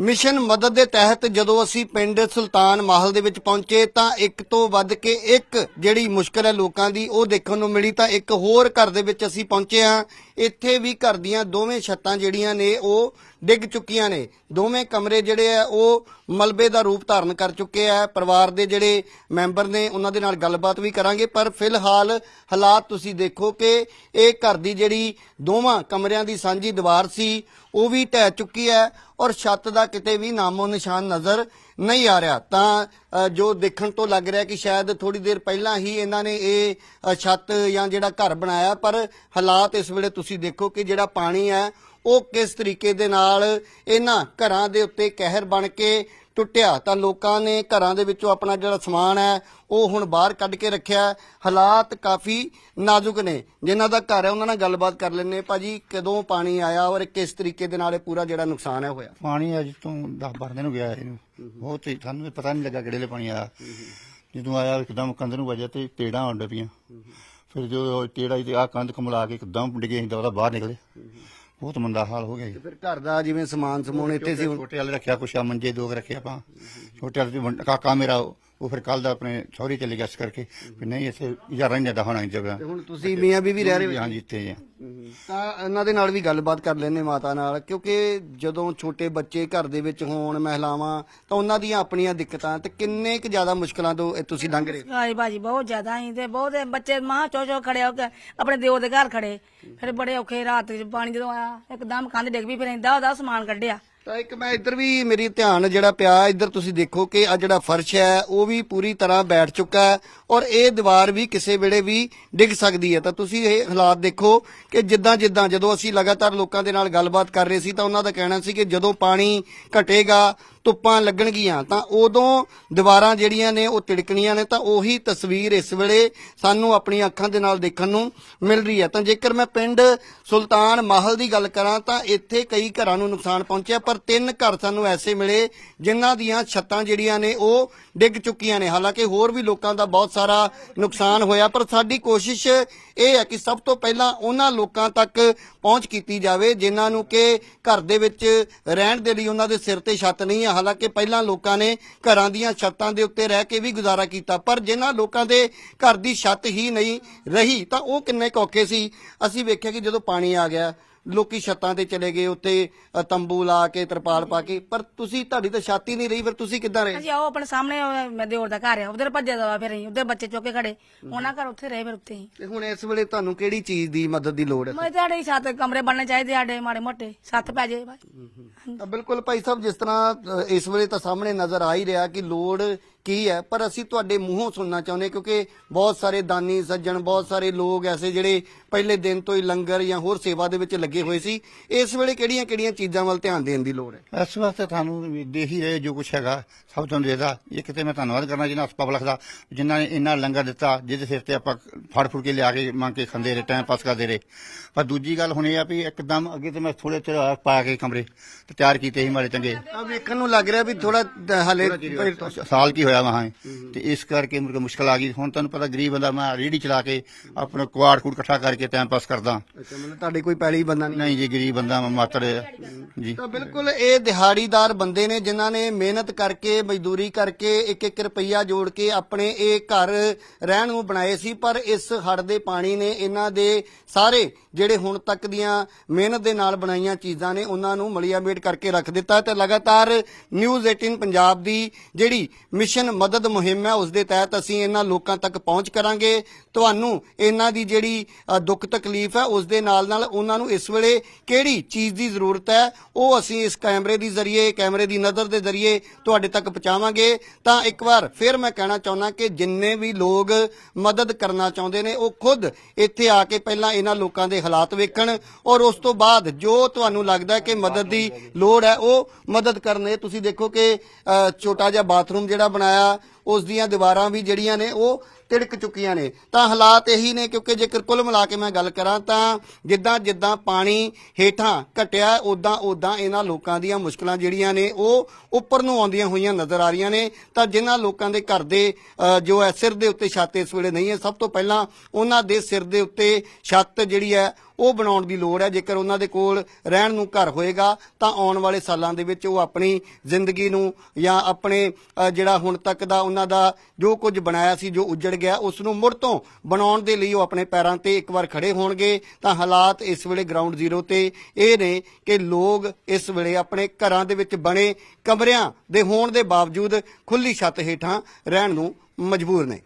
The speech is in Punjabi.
ਮਿਸ਼ਨ ਮਦਦ ਦੇ ਤਹਿਤ ਜਦੋਂ ਅਸੀਂ ਪਿੰਡ ਸੁਲਤਾਨ ਮਾਹਲ ਦੇ ਵਿੱਚ ਪਹੁੰਚੇ ਤਾਂ ਇੱਕ ਤੋਂ ਵੱਧ ਕੇ ਇੱਕ ਜਿਹੜੀ ਮੁਸ਼ਕਲ ਹੈ ਲੋਕਾਂ ਦੀ, ਉਹ ਦੇਖਣ ਨੂੰ ਮਿਲੀ ਤਾਂ ਇੱਕ ਹੋਰ ਘਰ ਦੇ ਵਿੱਚ ਅਸੀਂ ਪਹੁੰਚੇ ਹਾਂ। ਇੱਥੇ ਵੀ ਘਰ ਦੀਆਂ ਦੋਵੇਂ ਛੱਤਾਂ ਜਿਹੜੀਆਂ ਨੇ, ਉਹ ਡਿੱਗ ਚੁੱਕੀਆਂ ਨੇ। ਦੋਵੇਂ ਕਮਰੇ ਜਿਹੜੇ ਆ, ਉਹ ਮਲਬੇ ਦਾ ਰੂਪ ਧਾਰਨ ਕਰ ਚੁੱਕੇ ਆ। ਪਰਿਵਾਰ ਦੇ ਜਿਹੜੇ ਮੈਂਬਰ ਨੇ, ਉਹਨਾਂ ਦੇ ਨਾਲ ਗੱਲਬਾਤ ਵੀ ਕਰਾਂਗੇ। ਪਰ ਫਿਲਹਾਲ ਹਾਲਾਤ ਤੁਸੀਂ ਦੇਖੋ ਕਿ ਇਹ ਘਰ ਦੀ ਜਿਹੜੀ ਦੋਵਾਂ ਕਮਰਿਆਂ ਦੀ ਸਾਂਝੀ ਦੀਵਾਰ ਸੀ, ਉਹ ਵੀ ਢਹਿ ਚੁੱਕੀ ਹੈ ਔਰ ਛੱਤ ਦਾ ਕਿਤੇ ਵੀ ਨਾਮੋ ਨਿਸ਼ਾਨ ਨਜ਼ਰ ਨਹੀਂ ਆ ਰਿਹਾ। ਤਾਂ ਜੋ ਦੇਖਣ ਤੋਂ ਲੱਗ ਰਿਹਾ ਕਿ ਸ਼ਾਇਦ ਥੋੜੀ ਦੇਰ ਪਹਿਲਾਂ ਹੀ ਇਹਨਾਂ ਨੇ ਇਹ ਛੱਤ ਜਾਂ ਜਿਹੜਾ ਘਰ ਬਣਾਇਆ, ਪਰ ਹਾਲਾਤ ਇਸ ਵੇਲੇ ਤੁਸੀਂ ਦੇਖੋ ਕਿ ਜਿਹੜਾ ਪਾਣੀ ਹੈ ਉਹ ਕਿਸ ਤਰੀਕੇ ਦੇ ਨਾਲ ਇਹਨਾਂ ਘਰਾਂ ਦੇ ਉੱਤੇ ਕਹਿਰ ਬਣ ਕੇ ਟੁੱਟਿਆ? ਤਾਂ ਲੋਕਾਂ ਨੇ ਘਰਾਂ ਦੇ ਵਿੱਚੋਂ ਆਪਣਾ ਜਿਹੜਾ ਸਮਾਨ ਹੈ, ਉਹ ਹੁਣ ਬਾਹਰ ਕੱਢ ਕੇ ਰੱਖਿਆ। ਹਾਲਾਤ ਕਾਫੀ ਨਾਜ਼ੁਕ ਨੇ। ਜਿਨ੍ਹਾਂ ਦਾ ਘਰ ਹੈ, ਉਹਨਾਂ ਨਾਲ ਗੱਲਬਾਤ ਕਰ ਲੈਣੇ ਭਾਜੀ, ਕਦੋਂ ਪਾਣੀ ਆਇਆ ਔਰ ਕਿਸ ਤਰੀਕੇ ਦੇ ਨਾਲ ਇਹ ਪੂਰਾ ਜਿਹੜਾ ਨੁਕਸਾਨ ਹੈ ਹੋਇਆ? ਪਾਣੀ ਅੱਜ ਤੋਂ 10 12 ਦਿਨ ਹੋ ਗਿਆ ਇਹਨੂੰ। ਬਹੁਤ ਹੀ, ਸਾਨੂੰ ਪਤਾ ਨਹੀਂ ਲੱਗਾ ਕਿਹੜੇ ਵੇਲੇ ਪਾਣੀ ਆਇਆ। ਜਦੋਂ ਆਇਆ, ਇੱਕਦਮ ਕੰਧ ਨੂੰ ਵਜਿਆ ਤੇ ਤੇੜਾਂ ਆਉਂਦੇ ਪਈਆਂ। ਫਿਰ ਜੋ ਤੇੜਾ ਤੇ ਆ ਕੰਧ ਕਮਲਾ ਕੇ ਇੱਕਦਮ ਡਿੱਗੇ ਅਸੀਂ ਉਹਦਾ ਬਾਹਰ ਨਿਕਲੇ। ਬਹੁਤ ਮੰਦਾ ਹਾਲ ਹੋ ਗਿਆ ਜੀ। ਤੇ ਫਿਰ ਘਰ ਦਾ ਜਿਵੇਂ ਸਮਾਨ ਸਮੂਨ ਇੱਥੇ ਸੀ ਛੋਟੇ ਵਾਲੇ ਰੱਖਿਆ ਕੁਛ ਆ ਮੰਜੇ ਦੋ ਕੁ ਰੱਖੇ ਆਪਾਂ। ਛੋਟੇ ਵਾਲੇ ਵੰਡ- ਕਾਕਾ ਮੇਰਾ ਉਹ ਫਿਰ ਕੱਲ ਦਾ ਆਪਣੇ ਸਹੁਰੇ ਚਲੇ ਗਿਆ ਇਸ ਕਰਕੇ ਵੀ ਨਹੀਂ ਇੱਥੇ ਯਾਰਾਂ ਨਹੀਂ ਜਾਂਦਾ ਹੋਣਾ ਜਗ੍ਹਾ। ਤੇ ਹੁਣ ਤੁਸੀਂ ਮੀਆਂ ਬੀਵੀ ਰਹਿ ਰਹੇ ਹੋ? ਹਾਂਜੀ ਇੱਥੇ ਜੀ ਤਾਂ ਇਹਨਾਂ ਦੇ ਨਾਲ ਵੀ ਗੱਲਬਾਤ ਕਰ ਲੈਣੇ ਮਾਤਾ ਨਾਲ ਕਿਉਂਕਿ ਜਦੋਂ ਛੋਟੇ ਬੱਚੇ ਘਰ ਦੇ ਵਿੱਚ ਹੋਣ ਮਹਿਲਾਵਾਂ ਤਾਂ ਉਹਨਾਂ ਦੀਆਂ ਆਪਣੀਆਂ ਦਿੱਕਤਾਂ ਤੇ ਕਿੰਨੇ ਕੁ ਜ਼ਿਆਦਾ ਮੁਸ਼ਕਲਾਂ ਤੋਂ ਇਹ ਤੁਸੀਂ ਲੰਘ ਰਹੇ ਹੋ? ਹਾਈ ਬਾਜੀ ਬਹੁਤ ਜ਼ਿਆਦਾ ਹੀ ਤੇ ਬਹੁਤ ਬੱਚੇ ਮਾਂ ਚੋ ਚੋ ਖੜੇ ਹੋ ਕੇ ਆਪਣੇ ਦਿਓ ਦੇ ਘਰ ਖੜੇ। ਫਿਰ ਬੜੇ ਔਖੇ ਰਾਤ ਚ ਪਾਣੀ ਜਦੋਂ ਆਇਆ ਇੱਕਦਮ ਕੰਧ ਡਿੱਗ ਪਈ ਫਿਰ ਇੰਦਾ ਉਹਦਾ ਸਮਾਨ ਕੱਢਿਆ। ਤਾਂ ਇੱਕ ਮੈਂ ਇੱਧਰ ਵੀ ਮੇਰੀ ਧਿਆਨ ਜਿਹੜਾ ਪਿਆ, ਇੱਧਰ ਤੁਸੀਂ ਦੇਖੋ ਕਿ ਆ ਜਿਹੜਾ ਫਰਸ਼ ਹੈ, ਉਹ ਵੀ ਪੂਰੀ ਤਰ੍ਹਾਂ ਬੈਠ ਚੁੱਕਾ ਹੈ ਔਰ ਇਹ ਦੀਵਾਰ ਵੀ ਕਿਸੇ ਵੇਲੇ ਵੀ ਡਿੱਗ ਸਕਦੀ ਹੈ। ਤਾਂ ਤੁਸੀਂ ਇਹ ਹਾਲਾਤ ਦੇਖੋ ਕਿ ਜਿੱਦਾਂ ਜਿੱਦਾਂ ਜਦੋਂ ਅਸੀਂ ਲਗਾਤਾਰ ਲੋਕਾਂ ਦੇ ਨਾਲ ਗੱਲਬਾਤ ਕਰ ਰਹੇ ਸੀ ਤਾਂ ਉਹਨਾਂ ਦਾ ਕਹਿਣਾ ਸੀ ਕਿ ਜਦੋਂ ਪਾਣੀ ਘਟੇਗਾ ਧੁੱਪਾਂ ਲੱਗਣਗੀਆਂ, ਤਾਂ ਉਦੋਂ ਦੀਵਾਰਾਂ ਜਿਹੜੀਆਂ ਨੇ ਉਹ ਤਿੜਕਣੀਆਂ ਨੇ, ਤਾਂ ਉਹੀ ਤਸਵੀਰ ਇਸ ਵੇਲੇ ਸਾਨੂੰ ਆਪਣੀਆਂ ਅੱਖਾਂ ਦੇ ਨਾਲ ਦੇਖਣ ਨੂੰ ਮਿਲ ਰਹੀ ਹੈ। ਤਾਂ ਜੇਕਰ ਮੈਂ ਪਿੰਡ ਸੁਲਤਾਨ ਮਾਹਲ ਦੀ ਗੱਲ ਕਰਾਂ, ਤਾਂ ਇੱਥੇ ਕਈ ਘਰਾਂ ਨੂੰ ਨੁਕਸਾਨ ਪਹੁੰਚਿਆ, ਪਰ ਤਿੰਨ ਘਰ ਸਾਨੂੰ ਐਸੇ ਮਿਲੇ ਜਿਨ੍ਹਾਂ ਦੀਆਂ ਛੱਤਾਂ ਜਿਹੜੀਆਂ ਨੇ ਉਹ ਡਿੱਗ ਚੁੱਕੀਆਂ ਨੇ। ਹਾਲਾਂਕਿ ਹੋਰ ਵੀ ਲੋਕਾਂ ਦਾ ਬਹੁਤ ਸਾਰਾ ਨੁਕਸਾਨ ਹੋਇਆ, ਪਰ ਸਾਡੀ ਕੋਸ਼ਿਸ਼ ਇਹ ਹੈ ਕਿ ਸਭ ਤੋਂ ਪਹਿਲਾਂ ਉਹਨਾਂ ਲੋਕਾਂ ਤੱਕ ਪਹੁੰਚ ਕੀਤੀ ਜਾਵੇ, ਜਿਨ੍ਹਾਂ ਨੂੰ ਕਿ ਘਰ ਦੇ ਵਿੱਚ ਰਹਿਣ ਦੇ ਲਈ ਉਹਨਾਂ ਦੇ ਸਿਰ ਤੇ ਛੱਤ ਨਹੀਂ ਹੈ ਹਾਲਾਂਕਿ ਪਹਿਲਾਂ ਲੋਕਾਂ ਨੇ ਘਰਾਂ ਦੀਆਂ ਛੱਤਾਂ ਦੇ ਉੱਤੇ ਰਹਿ ਕੇ ਵੀ ਗੁਜ਼ਾਰਾ ਕੀਤਾ, ਪਰ ਜਿਨ੍ਹਾਂ ਲੋਕਾਂ ਦੇ ਘਰ ਦੀ ਛੱਤ ਹੀ ਨਹੀਂ ਰਹੀ ਤਾਂ ਉਹ ਕਿੰਨੇ ਕੁ ਔਖੇ ਸੀ। ਅਸੀਂ ਵੇਖਿਆ ਕਿ ਜਦੋਂ ਪਾਣੀ ਆ ਗਿਆ ਲੋਕੀ ਛੱਤਾਂ ਤੇ ਚਲੇ ਗਏ ਉੱਤੇ ਅ, ਤੰਬੂ ਲਾ ਕੇ ਤਰਪਾਲ ਪਾ ਕੇ। ਪਰ ਤੁਸੀਂ ਤੁਹਾਡੀ ਤਾਂ ਛੱਤ ਨਹੀਂ ਰਹੀ ਫਿਰ ਤੁਸੀਂ ਕਿੱਦਾਂ ਰਹੇ? ਅਸੀਂ ਆਓ ਆਪਣੇ ਸਾਹਮਣੇ ਉਹ ਮੇਰੇ ਦਿਓਰ ਦਾ ਘਰ ਆ ਉਧਰ ਭੱਜੇ ਦਵਾ ਫਿਰ ਅਸੀਂ ਉਧਰ ਬੱਚੇ ਚੁੱਕ ਕੇ ਖੜੇ। ਉਹਨਾਂ ਘਰ ਉੱਥੇ ਰਹੇ ਫਿਰ ਉੱਤੇ ਹੀ। ਤੇ ਹੁਣ ਇਸ ਵੇਲੇ ਤੁਹਾਨੂੰ ਕਿਹੜੀ ਚੀਜ਼ ਦੀ ਮਦਦ ਦੀ ਲੋੜ ਹੈ? ਮੈਂ ਤੁਹਾਡੇ ਸੱਤ ਕਮਰੇ ਬਣਨੇ ਚਾਹੀਦੇ ਸਾਡੇ ਮਾੜੇ ਮੋਟੇ ਸੱਤ ਪੈ ਜੇ ਬਸ। ਤਾਂ ਬਿਲਕੁਲ ਭਾਈ ਸਾਹਿਬ ਜਿਸ ਤਰ੍ਹਾਂ ਅ, ਇਸ ਵੇਲੇ ਤਾਂ ਸਾਹਮਣੇ ਨਜ਼ਰ ਆ ਹੀ ਰਿਹਾ ਕਿ ਲੋੜ ਕੀ ਹੈ? ਪਰ ਅਸੀਂ ਤੁਹਾਡੇ ਮੂੰਹੋਂ ਸੁਣਨਾ ਚਾਹੁੰਦੇ ਕਿਉਂਕਿ ਬਹੁਤ ਸਾਰੇ ਦਾਨੀ ਸੱਜਣ ਬਹੁਤ ਸਾਰੇ ਲੋਕ ਐਸੇ ਜਿਹੜੇ ਪਹਿਲੇ ਦਿਨ ਤੋਂ ਹੀ ਲੰਗਰ ਜਾਂ ਹੋਰ ਸੇਵਾ ਦੇ ਵਿੱਚ ਲੱਗੇ ਹੋਏ ਸੀ। ਇਸ ਵੇਲੇ ਕਿਹੜੀਆਂ ਕਿਹੜੀਆਂ ਚੀਜ਼ਾਂ ਵੱਲ ਧਿਆਨ ਦੇਣ ਦੀ ਲੋੜ ਹੈ? ਇਸ ਵਾਸਤੇ ਤੁਹਾਨੂੰ ਦੇਖ ਹੀ ਰਹੇ ਜੋ ਕੁਛ ਹੈਗਾ ਸਭ ਤੋਂ ਦੇਦਾ ਇਹ ਕਿਤੇ ਮੈਂ ਧੰਨਵਾਦ ਕਰਨਾ ਜਿਹਨਾਂ ਪਬਲਿਕ ਦਾ ਜਿਨ੍ਹਾਂ ਨੇ ਇੰਨਾ ਲੰਗਰ ਦਿੱਤਾ ਜਿਹਦੇ ਸਿਰ ਤੇ ਆਪਾਂ ਫੜ ਫੁੜ ਕੇ ਲਿਆ ਕੇ ਮੰਗ ਕੇ ਖਾਂਦੇ ਰਹੇ ਟਾਈਮ ਪਾਸ ਕਰਦੇ ਰਹੇ। ਪਰ ਦੂਜੀ ਗੱਲ ਹੁਣ ਇਹ ਆ ਵੀ ਇੱਕਦਮ ਅੱਗੇ ਤੇ ਮੈਂ ਥੋੜੇ ਚਿਰ ਪਾ ਕੇ ਕਮਰੇ ਤੇ ਤਿਆਰ ਕੀਤੇ ਸੀ ਮਾੜੇ ਚੰਗੇ। ਆ ਵੇਖਣ ਨੂੰ ਲੱਗ ਰਿਹਾ ਵੀ ਥੋੜਾ ਹਲੇ ਸਾਲ ਕੀ ਹੋਇਆ ਵਹਾਂ ਤੇ ਇਸ ਕਰਕੇ ਮੇਰੇ ਕੋਲ ਮੁਸ਼ਕਲ ਆ ਗਈ। ਹੁਣ ਤੁਹਾਨੂੰ ਪਤਾ ਗਰੀਬ ਬੰਦਾ ਮੈਂ ਰੇੜੀ ਚਲਾ ਕੇ ਆਪਣਾ ਕੁਆੜ ਕੂੜ ਇਕੱਠਾ ਕਰਕੇ ਟਾਈਮ ਪਾਸ ਕਰਦਾ। ਅੱਛਾ ਮਤਲਬ ਤੁਹਾਡੇ ਕੋਈ ਪੈਲੀ ਬੰਦਾ ਨਹੀਂ? ਨਹੀਂ ਜੀ ਗਰੀਬ ਬੰਦਾ ਮੈਂ ਮਾਤਰ ਜੀ। ਤਾਂ ਬਿਲਕੁਲ ਇਹ ਦਿਹਾੜੀਦਾਰ ਬੰਦੇ ਨੇ ਜਿਨ੍ਹਾਂ ਨੇ ਮਿਹਨਤ ਕਰਕੇ ਮਜ਼ਦੂਰੀ ਕਰਕੇ ਇੱਕ ਇੱਕ ਰੁਪਈਆ ਜੋੜ ਕੇ ਆਪਣੇ ਇਹ ਘਰ ਰਹਿਣ ਨੂੰ ਬਣਾਏ ਸੀ ਪਰ ਇਸ ਹੜ੍ਹ ਦੇ ਪਾਣੀ ਨੇ ਇਹਨਾਂ ਦੇ ਸਾਰੇ ਜਿਹੜੇ ਹੁਣ ਤੱਕ ਦੀਆਂ ਮਿਹਨਤ ਦੇ ਨਾਲ ਬਣਾਈਆਂ ਚੀਜ਼ਾਂ ਨੇ ਉਹਨਾਂ ਨੂੰ ਮਲੀਆ ਮੇਟ ਕਰਕੇ ਰੱਖ ਦਿੱਤਾ ਤੇ ਲਗਾਤਾਰ ਨਿਊਜ਼ 18 ਪੰਜਾਬ ਦੀ ਜਿਹੜੀ ਮਿਸ਼ਨ ਮਦਦ ਮੁਹਿੰਮ ਹੈ ਉਸ ਦੇ ਤਹਿਤ ਅਸੀਂ ਇਹਨਾਂ ਲੋਕਾਂ ਤੱਕ ਪਹੁੰਚ ਕਰਾਂਗੇ। ਤੁਹਾਨੂੰ ਇਹਨਾਂ ਦੀ ਜਿਹੜੀ ਦੁੱਖ ਤਕਲੀਫ ਹੈ ਉਸ ਦੇ ਨਾਲ ਨਾਲ ਉਹਨਾਂ ਨੂੰ ਇਸ ਵੇਲੇ ਕਿਹੜੀ ਚੀਜ਼ ਦੀ ਜ਼ਰੂਰਤ ਹੈ, ਉਹ ਅਸੀਂ ਇਸ ਕੈਮਰੇ ਦੀ ਜ਼ਰੀਏ, ਕੈਮਰੇ ਦੀ ਨਜ਼ਰ ਦੇ ਜ਼ਰੀਏ ਤੁਹਾਡੇ ਤੱਕ ਪਹੁੰਚਾਵਾਂਗੇ। ਤਾਂ ਇੱਕ ਵਾਰ ਫਿਰ ਮੈਂ ਕਹਿਣਾ ਚਾਹੁੰਦਾ ਕਿ ਜਿੰਨੇ ਵੀ ਲੋਕ ਮਦਦ ਕਰਨਾ ਚਾਹੁੰਦੇ ਨੇ, ਉਹ ਖੁਦ ਇੱਥੇ ਆ ਕੇ ਪਹਿਲਾਂ ਇਹਨਾਂ ਲੋਕਾਂ ਦੇ ਹਾਲਾਤ ਵੇਖਣ ਔਰ ਉਸ ਤੋਂ ਬਾਅਦ ਜੋ ਤੁਹਾਨੂੰ ਲੱਗਦਾ ਕਿ ਮਦਦ ਦੀ ਲੋੜ ਹੈ, ਉਹ ਮਦਦ ਕਰਨੇ। ਤੁਸੀਂ ਦੇਖੋ ਕਿ ਛੋਟਾ ਜਿਹਾ ਬਾਥਰੂਮ ਜਿਹੜਾ ਬਣਾਇਆ ਉਸ ਦੀਆਂ ਦੀਵਾਰਾਂ ਵੀ ਜਿਹੜੀਆਂ ਨੇ ਉਹ ਤਿੜਕ ਚੁੱਕੀਆਂ ਨੇ। ਤਾਂ ਹਾਲਾਤ ਇਹੀ ਨੇ ਕਿਉਂਕਿ ਜੇਕਰ ਕੁੱਲ ਮਿਲਾ ਕੇ ਮੈਂ ਗੱਲ ਕਰਾਂ ਤਾਂ ਜਿੱਦਾਂ ਜਿੱਦਾਂ ਪਾਣੀ ਹੇਠਾਂ ਘਟਿਆ ਉਦਾਂ ਉਦਾਂ ਇਹਨਾਂ ਲੋਕਾਂ ਦੀਆਂ ਮੁਸ਼ਕਲਾਂ ਜਿਹੜੀਆਂ ਨੇ ਉਹ ਉੱਪਰ ਨੂੰ ਆਉਂਦੀਆਂ ਹੋਈਆਂ ਨਜ਼ਰ ਆ ਰਹੀਆਂ ਨੇ। ਤਾਂ ਜਿਨ੍ਹਾਂ ਲੋਕਾਂ ਦੇ ਘਰ ਦੇ ਜੋ ਹੈ ਸਿਰ ਦੇ ਉੱਤੇ ਛੱਤ ਇਸ ਵੇਲੇ ਨਹੀਂ ਹੈ, ਸਭ ਤੋਂ ਪਹਿਲਾਂ ਉਹਨਾਂ ਦੇ ਸਿਰ ਦੇ ਉੱਤੇ ਛੱਤ ਜਿਹੜੀ ਹੈ ਉਹ ਬਣਾਉਣ ਦੀ ਲੋੜ ਹੈ ਜੇਕਰ ਉਹਨਾਂ ਦੇ ਕੋਲ ਰਹਿਣ ਨੂੰ ਘਰ ਹੋਏਗਾ, ਤਾਂ ਆਉਣ ਵਾਲੇ ਸਾਲਾਂ ਦੇ ਵਿੱਚ ਉਹ ਆਪਣੀ ਜ਼ਿੰਦਗੀ ਨੂੰ ਜਾਂ ਆਪਣੇ ਜਿਹੜਾ ਹੁਣ ਤੱਕ ਦਾ ਉਹਨਾਂ ਦਾ ਜੋ ਕੁਝ ਬਣਾਇਆ ਸੀ, ਜੋ ਉੱਜੜ ਗਿਆ ਉਸ ਨੂੰ ਮੁੜ ਤੋਂ ਬਣਾਉਣ ਦੇ ਲਈ ਉਹ ਆਪਣੇ ਪੈਰਾਂ ਤੇ ਇੱਕ ਵਾਰ ਖੜੇ ਹੋਣਗੇ। ਤਾਂ ਹਾਲਾਤ ਇਸ ਵੇਲੇ ਗਰਾਊਂਡ ਜ਼ੀਰੋ ਤੇ ਇਹ ਨੇ ਕਿ ਲੋਕ ਇਸ ਵੇਲੇ ਆਪਣੇ ਘਰਾਂ ਦੇ ਵਿੱਚ ਬਣੇ ਕਮਰਿਆਂ ਦੇ ਹੋਣ ਦੇ ਬਾਵਜੂਦ ਖੁੱਲੀ ਛੱਤ ਹੇਠਾਂ ਰਹਿਣ ਨੂੰ ਮਜਬੂਰ ਨੇ।